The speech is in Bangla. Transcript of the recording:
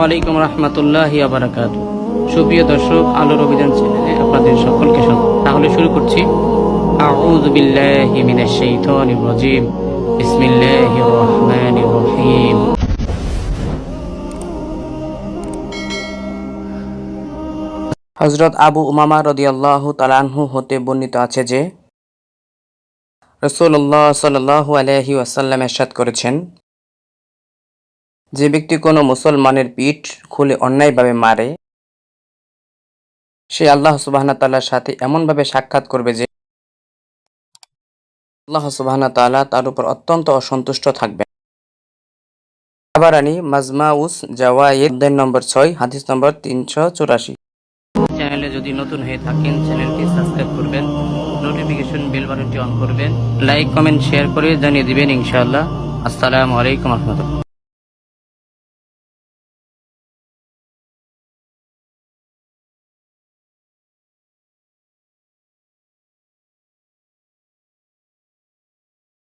ওয়ালাইকুম রহমতুল্লাহ আবরাকাত সুপ্রিয় দর্শক আলোর অভিযান চ্যানেলে আপনাদের সকলকে স্বাগত তাহলে শুরু করছি আউযু বিল্লাহি মিনাশ শাইতানির রাজিম বিসমিল্লাহির রহমানির রহিম হযরত আবু উমামা রাদিয়াল্লাহু তাআলা আনহু হতে বর্ণিত আছে যে রাসূলুল্লাহ সাল্লাল্লাহু আলাইহি ওয়াসাল্লাম ارشاد করেছেন যে ব্যক্তি কোনো মুসলমানের পিঠ খুলে অন্যায়ভাবে মারে, সে আল্লাহ সুবাহনা তাল্লার সাথে এমনভাবে সাক্ষাৎ করবে যে আল্লাহ সুবাহনা তাআলা তার উপর অত্যন্ত অসন্তুষ্ট থাকবেন। আবারানি মাজমাউস জাওয়ায়েদ, অধ্যায় নম্বর ছয়, হাদিস নম্বর তিনশো চুরাশি। চ্যানেলে যদি নতুন হয়ে থাকেন, চ্যানেলটি সাবস্ক্রাইব করবেন, নোটিফিকেশন বেল বাটনটি অন করবেন, লাইক, কমেন্ট, শেয়ার করে জানিয়ে দিবেন ইনশাআল্লাহ। আসসালামু আলাইকুম রহমতুল্লাহ।